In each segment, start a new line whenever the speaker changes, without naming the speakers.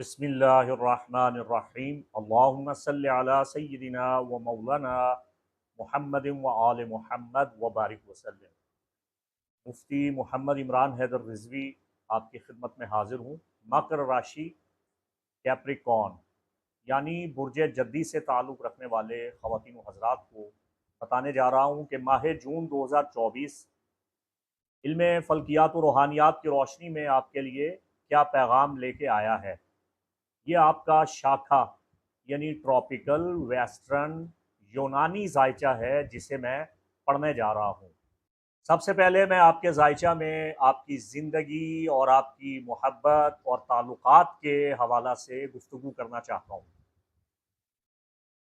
بسم اللہ الرحمن الرحیم۔ اللہم صلی علی سیدنا و مولانا محمد و آل محمد و بارک وسلم۔ مفتی محمد عمران حیدر رضوی آپ کی خدمت میں حاضر ہوں۔ مکر راشی کیپریکون یعنی برج جدی سے تعلق رکھنے والے خواتین و حضرات کو بتانے جا رہا ہوں کہ ماہ جون دو ہزار چوبیس علم فلکیات و روحانیات کی روشنی میں آپ کے لیے کیا پیغام لے کے آیا ہے۔ یہ آپ کا شاکھا یعنی ٹراپیکل ویسٹرن یونانی ذائچہ ہے جسے میں پڑھنے جا رہا ہوں۔ سب سے پہلے میں آپ کے ذائچہ میں آپ کی زندگی اور آپ کی محبت اور تعلقات کے حوالہ سے گفتگو کرنا چاہتا ہوں۔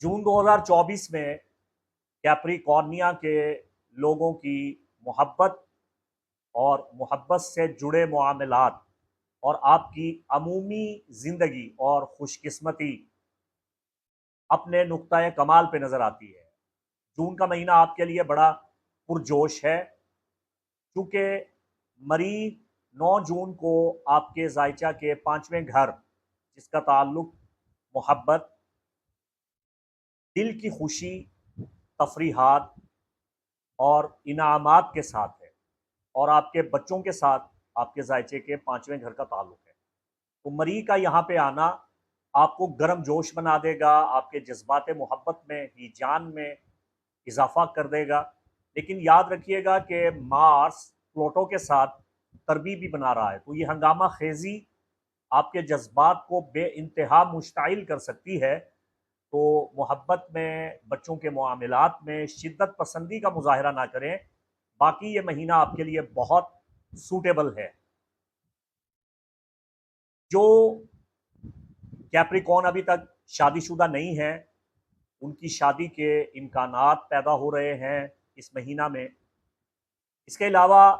جون دو ہزار چوبیس میں کیپری کورنیا کے لوگوں کی محبت اور محبت سے جڑے معاملات اور آپ کی عمومی زندگی اور خوش قسمتی اپنے نقطۂ کمال پہ نظر آتی ہے۔ جون کا مہینہ آپ کے لیے بڑا پرجوش ہے۔ کیونکہ مری نو جون کو آپ کے ذائچہ کے پانچویں گھر، جس کا تعلق محبت، دل کی خوشی، تفریحات اور انعامات کے ساتھ ہے اور آپ کے بچوں کے ساتھ آپ کے ذائچے کے پانچویں گھر کا تعلق ہے۔ تو مری کا یہاں پہ آنا آپ کو گرم جوش بنا دے گا، آپ کے جذبات محبت میں، ہی جان میں اضافہ کر دے گا۔ لیکن یاد رکھیے گا کہ مارس پلوٹو کے ساتھ تربی بھی بنا رہا ہے۔ تو یہ ہنگامہ خیزی آپ کے جذبات کو بے انتہا مشتعل کر سکتی ہے۔ تو محبت میں، بچوں کے معاملات میں شدت پسندی کا مظاہرہ نہ کریں۔ باقی یہ مہینہ آپ کے لیے بہت سوٹیبل ہے. جو کیپریکون ابھی تک شادی شدہ نہیں ہے ان کی شادی کے امکانات پیدا ہو رہے ہیں اس مہینہ میں۔ اس کے علاوہ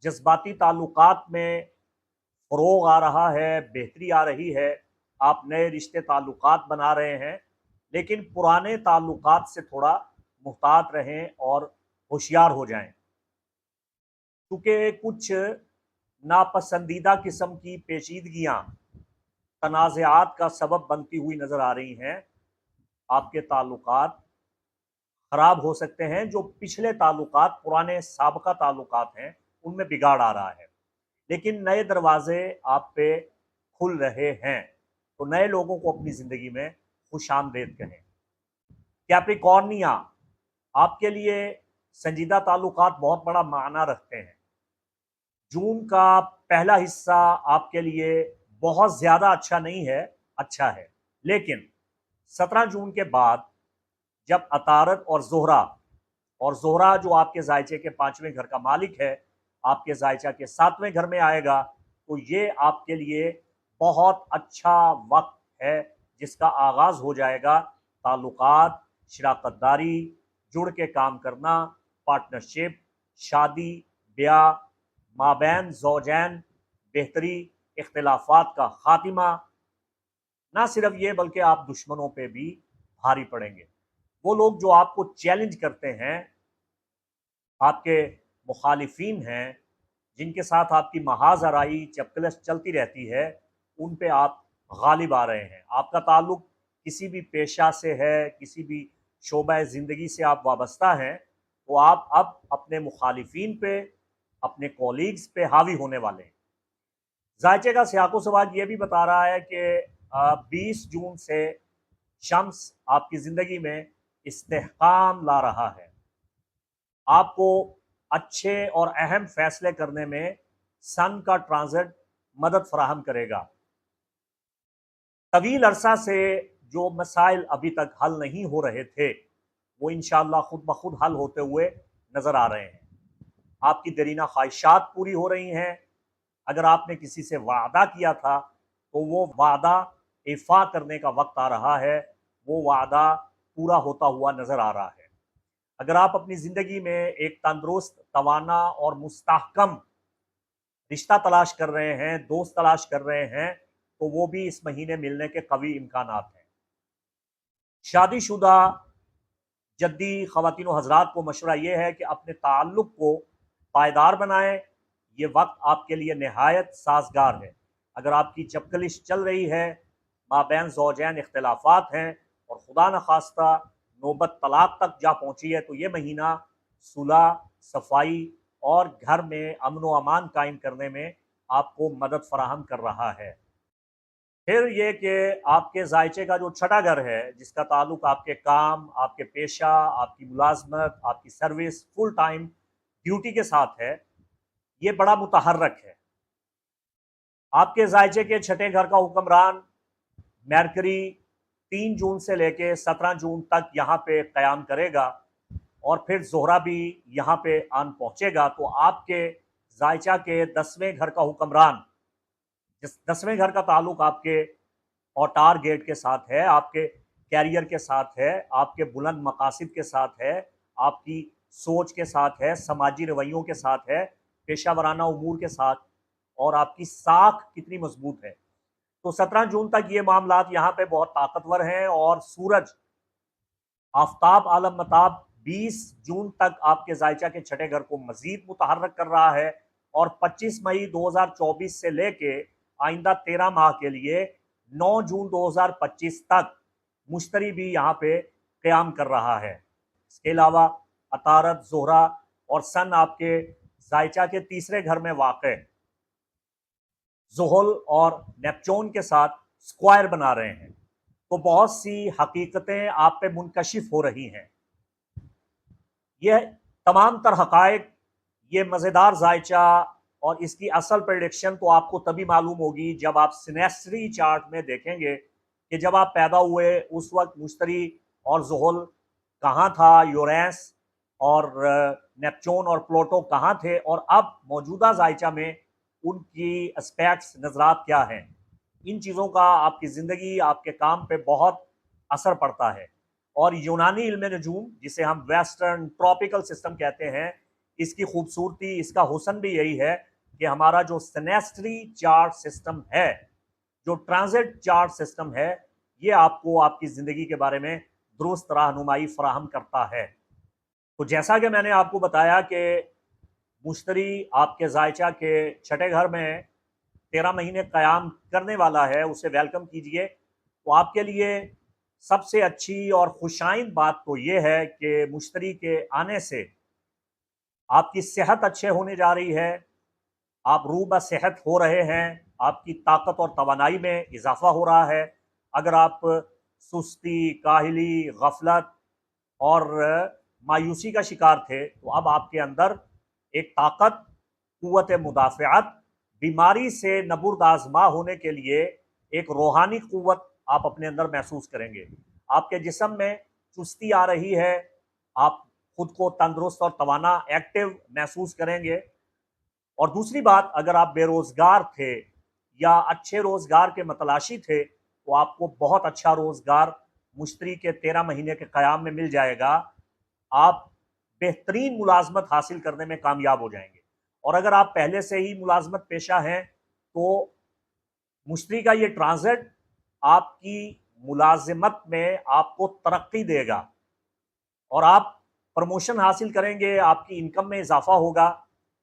جذباتی تعلقات میں فروغ آ رہا ہے، بہتری آ رہی ہے۔ آپ نئے رشتے تعلقات بنا رہے ہیں، لیکن پرانے تعلقات سے تھوڑا محتاط رہیں اور ہوشیار ہو جائیں۔ کیونکہ کچھ ناپسندیدہ قسم کی پیچیدگیاں تنازعات کا سبب بنتی ہوئی نظر آ رہی ہیں، آپ کے تعلقات خراب ہو سکتے ہیں۔ جو پچھلے تعلقات، پرانے سابقہ تعلقات ہیں، ان میں بگاڑ آ رہا ہے۔ لیکن نئے دروازے آپ پہ کھل رہے ہیں۔ تو نئے لوگوں کو اپنی زندگی میں خوش آمدید کہیں۔ کیپریکورنیا، آپ کے لیے سنجیدہ تعلقات بہت بڑا معنی رکھتے ہیں۔ جون کا پہلا حصہ آپ کے لیے بہت زیادہ اچھا نہیں ہے اچھا ہے۔ لیکن سترہ جون کے بعد جب اطارت اور زہرا اور زہرا جو آپ کے ذائچے کے پانچویں گھر کا مالک ہے، آپ کے ذائچہ کے ساتویں گھر میں آئے گا، تو یہ آپ کے لیے بہت اچھا وقت ہے، جس کا آغاز ہو جائے گا۔ تعلقات، شراکت داری، جڑ کے کام کرنا پارٹنرشپ شادی، بیاہ مابین، زوجین، بہتری، اختلافات کا خاتمہ۔ نہ صرف یہ، بلکہ آپ دشمنوں پہ بھی بھاری پڑیں گے۔ وہ لوگ جو آپ کو چیلنج کرتے ہیں، آپ کے مخالفین ہیں، جن کے ساتھ آپ کی محاذ آرائی، چپکلس چلتی رہتی ہے، ان پہ آپ غالب آ رہے ہیں۔ آپ کا تعلق کسی بھی پیشہ سے ہے، کسی بھی شعبہ زندگی سے آپ وابستہ ہیں تو آپ اب اپنے مخالفین پہ اپنے کولیگز پہ حاوی ہونے والے ہیں۔ ذائچے کا سیاق و سواج یہ بھی بتا رہا ہے کہ بیس جون سے شمس آپ کی زندگی میں استحکام لا رہا ہے۔ آپ کو اچھے اور اہم فیصلے کرنے میں سن کا ٹرانزٹ مدد فراہم کرے گا۔ طویل عرصہ سے جو مسائل ابھی تک حل نہیں ہو رہے تھے، وہ انشاءاللہ خود بخود حل ہوتے ہوئے نظر آ رہے ہیں۔ آپ کی درینہ خواہشات پوری ہو رہی ہیں۔ اگر آپ نے کسی سے وعدہ کیا تھا تو وہ وعدہ افا کرنے کا وقت آ رہا ہے۔ وہ وعدہ پورا ہوتا ہوا نظر آ رہا ہے۔ اگر آپ اپنی زندگی میں ایک تندرست، توانا اور مستحکم رشتہ تلاش کر رہے ہیں، دوست تلاش کر رہے ہیں، تو وہ بھی اس مہینے ملنے کے قوی امکانات ہیں۔ شادی شدہ جدی خواتین و حضرات کو مشورہ یہ ہے کہ اپنے تعلق کو پائیدار بنائیں، یہ وقت آپ کے لیے نہایت سازگار ہے۔ اگر آپ کی چپکلش چل رہی ہے، مابین زوجین اختلافات ہیں اور خدا نخواستہ نوبت طلاق تک جا پہنچی ہے، تو یہ مہینہ صلح، صفائی اور گھر میں امن و امان قائم کرنے میں آپ کو مدد فراہم کر رہا ہے۔ پھر یہ کہ آپ کے ذائچے کا جو چھٹا گھر ہے، جس کا تعلق آپ کے کام، آپ کے پیشہ، آپ کی ملازمت، آپ کی سروس فل ٹائم ڈیوٹی کے ساتھ ہے، یہ بڑا متحرک ہے۔ آپ کے ذائچے کے چھٹے گھر کا حکمران میرکری تین جون سے لے کے سترہ جون تک یہاں پہ قیام کرے گا اور پھر زہرہ بھی یہاں پہ آن پہنچے گا، تو آپ کے ذائچہ کے دسویں گھر کا حکمران، جس دسویں گھر کا تعلق آپ کے اوٹار گیٹ کے ساتھ ہے، آپ کے کیریئر کے ساتھ ہے، آپ کے بلند مقاصد کے ساتھ ہے، آپ کی سوچ کے ساتھ ہے، سماجی رویوں کے ساتھ ہے، پیشہ ورانہ امور کے ساتھ، اور آپ کی ساکھ کتنی مضبوط ہے۔ تو سترہ جون تک یہ معاملات یہاں پہ بہت طاقتور ہیں، اور سورج آفتاب عالم متاب بیس جون تک آپ کے ذائچہ کے چھٹے گھر کو مزید متحرک کر رہا ہے، اور پچیس مئی دو ہزار چوبیس سے لے کے آئندہ تیرہ ماہ کے لیے نو جون دو ہزار پچیس تک مشتری بھی یہاں پہ قیام کر رہا ہے۔ اس کے علاوہ اطارت زہرہ اور سن آپ کے ذائچہ کے تیسرے گھر میں واقع زحل اور نیپچون کے ساتھ سکوائر بنا رہے ہیں۔ تو بہت سی حقیقتیں آپ پہ منکشف ہو رہی ہیں۔ یہ تمام تر حقائق، یہ مزیدار ذائچہ اور اس کی اصل پریڈکشن تو آپ کو تبھی معلوم ہوگی جب آپ سنیسٹری چارٹ میں دیکھیں گے کہ جب آپ پیدا ہوئے اس وقت مشتری اور زحل کہاں تھا؟ یورینس اور نیپچون اور پلوٹو کہاں تھے اور اب موجودہ ذائچہ میں ان کی اسپیکٹس نظرات کیا ہیں؟ ان چیزوں کا آپ کی زندگی، آپ کے کام پہ بہت اثر پڑتا ہے۔ اور یونانی علم نجوم، جسے ہم ویسٹرن ٹراپیکل سسٹم کہتے ہیں، اس کی خوبصورتی، اس کا حسن بھی یہی ہے کہ ہمارا جو سنیسٹری چارٹ سسٹم ہے، جو ٹرانزٹ چارٹ سسٹم ہے، یہ آپ کو آپ کی زندگی کے بارے میں درست رہنمائی فراہم کرتا ہے۔ تو جیسا کہ میں نے آپ کو بتایا کہ مشتری آپ کے ذائچہ کے چھٹے گھر میں تیرہ مہینے قیام کرنے والا ہے، اسے ویلکم کیجیے۔ تو آپ کے لیے سب سے اچھی اور خوشائند بات تو یہ ہے کہ مشتری کے آنے سے آپ کی صحت اچھے ہونے جا رہی ہے، آپ روبہ صحت ہو رہے ہیں، آپ کی طاقت اور توانائی میں اضافہ ہو رہا ہے۔ اگر آپ سستی، کاہلی، غفلت اور مایوسی کا شکار تھے تو اب آپ کے اندر ایک طاقت، قوت مدافعت، بیماری سے نبرد آزما ہونے کے لیے ایک روحانی قوت آپ اپنے اندر محسوس کریں گے۔ آپ کے جسم میں چستی آ رہی ہے، آپ خود کو تندرست اور توانا ایکٹیو محسوس کریں گے۔ اور دوسری بات، اگر آپ بے روزگار تھے یا اچھے روزگار کے متلاشی تھے، تو آپ کو بہت اچھا روزگار مشتری کے تیرہ مہینے کے قیام میں مل جائے گا۔ آپ بہترین ملازمت حاصل کرنے میں کامیاب ہو جائیں گے۔ اور اگر آپ پہلے سے ہی ملازمت پیشہ ہیں تو مشتری کا یہ ٹرانزٹ آپ کی ملازمت میں آپ کو ترقی دے گا اور آپ پروموشن حاصل کریں گے، آپ کی انکم میں اضافہ ہوگا۔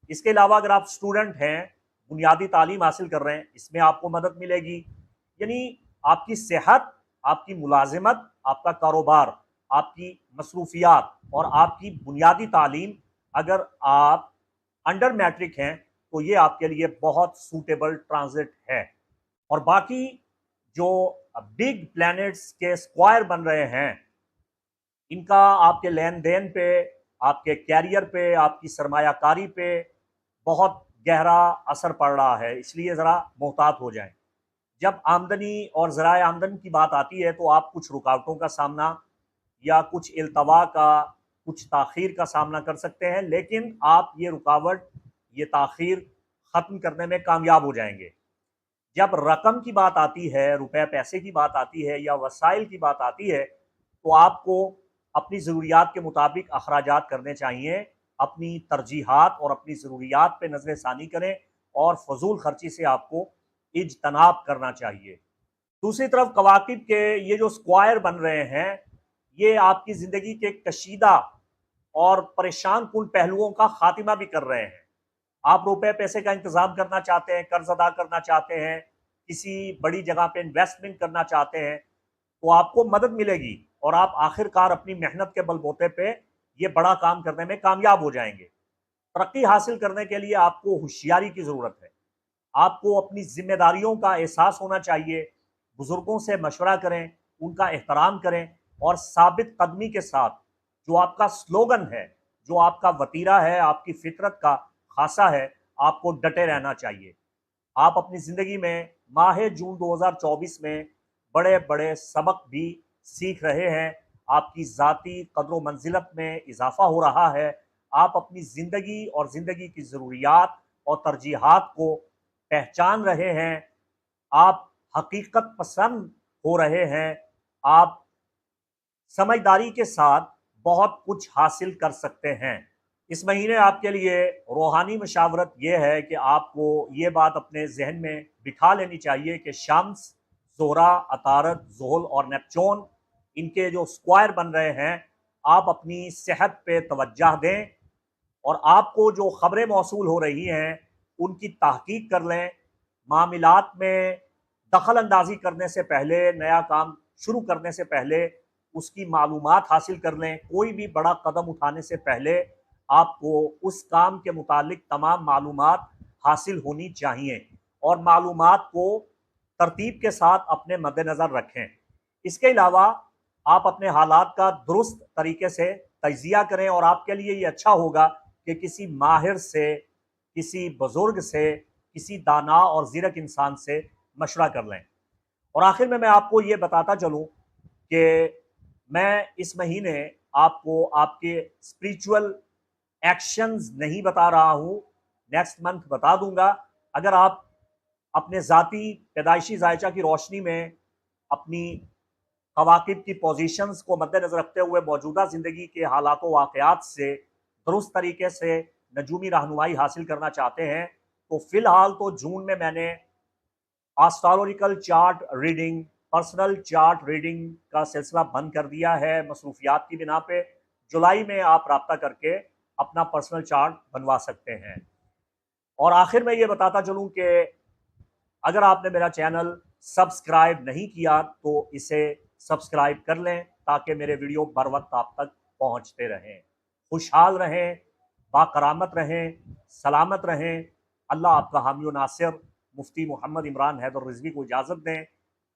اس کے علاوہ اگر آپ اسٹوڈنٹ ہیں، بنیادی تعلیم حاصل کر رہے ہیں، اس میں آپ کو مدد ملے گی۔ یعنی آپ کی صحت، آپ کی ملازمت، آپ کا کاروبار آپ کی مصروفیات اور آپ کی بنیادی تعلیم اگر آپ انڈر میٹرک ہیں تو یہ آپ کے لیے بہت سوٹیبل ٹرانزٹ ہے۔ اور باقی جو بگ پلانٹس کے سکوائر بن رہے ہیں، ان کا آپ کے لین دین پہ، آپ کے کیریئر پہ، آپ کی سرمایہ کاری پہ بہت گہرا اثر پڑ رہا ہے۔ اس لیے ذرا محتاط ہو جائیں۔ جب آمدنی اور ذرائع آمدن کی بات آتی ہے تو آپ کچھ رکاوٹوں کا سامنا یا کچھ التوا کا، کچھ تاخیر کا سامنا کر سکتے ہیں، لیکن آپ یہ رکاوٹ، یہ تاخیر ختم کرنے میں کامیاب ہو جائیں گے۔ جب رقم کی بات آتی ہے، روپے پیسے کی بات آتی ہے یا وسائل کی بات آتی ہے، تو آپ کو اپنی ضروریات کے مطابق اخراجات کرنے چاہیے۔ اپنی ترجیحات اور اپنی ضروریات پہ نظر ثانی کریں اور فضول خرچی سے آپ کو اجتناب کرنا چاہیے۔ دوسری طرف کواقب کے یہ جو سکوائر بن رہے ہیں یہ آپ کی زندگی کے کشیدہ اور پریشان کن پہلوؤں کا خاتمہ بھی کر رہے ہیں۔ آپ روپے پیسے کا انتظام کرنا چاہتے ہیں، قرض ادا کرنا چاہتے ہیں، کسی بڑی جگہ پہ انویسٹمنٹ کرنا چاہتے ہیں، تو آپ کو مدد ملے گی اور آپ آخر کار اپنی محنت کے بل بوتے پہ یہ بڑا کام کرنے میں کامیاب ہو جائیں گے۔ ترقی حاصل کرنے کے لیے آپ کو ہوشیاری کی ضرورت ہے۔ آپ کو اپنی ذمہ داریوں کا احساس ہونا چاہیے۔ بزرگوں سے مشورہ کریں، ان کا احترام کریں۔ اور ثابت قدمی کے ساتھ جو آپ کا سلوگن ہے، جو آپ کا وطیرہ ہے، آپ کی فطرت کا خاصہ ہے، آپ کو ڈٹے رہنا چاہیے۔ آپ اپنی زندگی میں ماہ جون دو ہزار چوبیس میں بڑے بڑے سبق بھی سیکھ رہے ہیں۔ آپ کی ذاتی قدر و منزلت میں اضافہ ہو رہا ہے۔ آپ اپنی زندگی اور زندگی کی ضروریات اور ترجیحات کو پہچان رہے ہیں۔ آپ حقیقت پسند ہو رہے ہیں۔ آپ سمجھداری کے ساتھ بہت کچھ حاصل کر سکتے ہیں۔ اس مہینے آپ کے لیے روحانی مشاورت یہ ہے کہ آپ کو یہ بات اپنے ذہن میں بٹھا لینی چاہیے کہ شمس، زہرا اطارت زحل اور نیپچون، ان کے جو سکوائر بن رہے ہیں، آپ اپنی صحت پہ توجہ دیں اور آپ کو جو خبریں موصول ہو رہی ہیں، ان کی تحقیق کر لیں۔ معاملات میں دخل اندازی کرنے سے پہلے، نیا کام شروع کرنے سے پہلے اس کی معلومات حاصل کر لیں، کوئی بھی بڑا قدم اٹھانے سے پہلے آپ کو اس کام کے متعلق تمام معلومات حاصل ہونی چاہیے اور معلومات کو ترتیب کے ساتھ اپنے مد نظر رکھیں۔ اس کے علاوہ آپ اپنے حالات کا درست طریقے سے تجزیہ کریں اور آپ کے لیے یہ اچھا ہوگا کہ کسی ماہر سے، کسی بزرگ سے، کسی دانا اور زیرک انسان سے مشورہ کر لیں۔ اور آخر میں میں آپ کو یہ بتاتا چلوں کہ میں اس مہینے آپ کو آپ کے اسپریچول ایکشنز نہیں بتا رہا ہوں نیکسٹ منتھ بتا دوں گا۔ اگر آپ اپنے ذاتی پیدائشی ذائچہ کی روشنی میں اپنی قواقب کی پوزیشنز کو مد نظر رکھتے ہوئے موجودہ زندگی کے حالات و واقعات سے درست طریقے سے نجومی رہنمائی حاصل کرنا چاہتے ہیں، تو فی الحال تو جون میں میں نے astrological chart reading personal chart reading کا سلسلہ بند کر دیا ہے مصروفیات کی بنا پہ۔ جولائی میں آپ رابطہ کر کے اپنا پرسنل چارٹ بنوا سکتے ہیں۔ اور آخر میں یہ بتاتا چلوں کہ اگر آپ نے میرا چینل سبسکرائب نہیں کیا تو اسے سبسکرائب کر لیں تاکہ میرے ویڈیو بر وقت آپ تک پہنچتے رہیں۔ خوشحال رہیں، باکرامت رہیں، سلامت رہیں۔ اللہ آپ کا حامی و ناصر مفتی محمد عمران حیدر رضوی کو اجازت دیں۔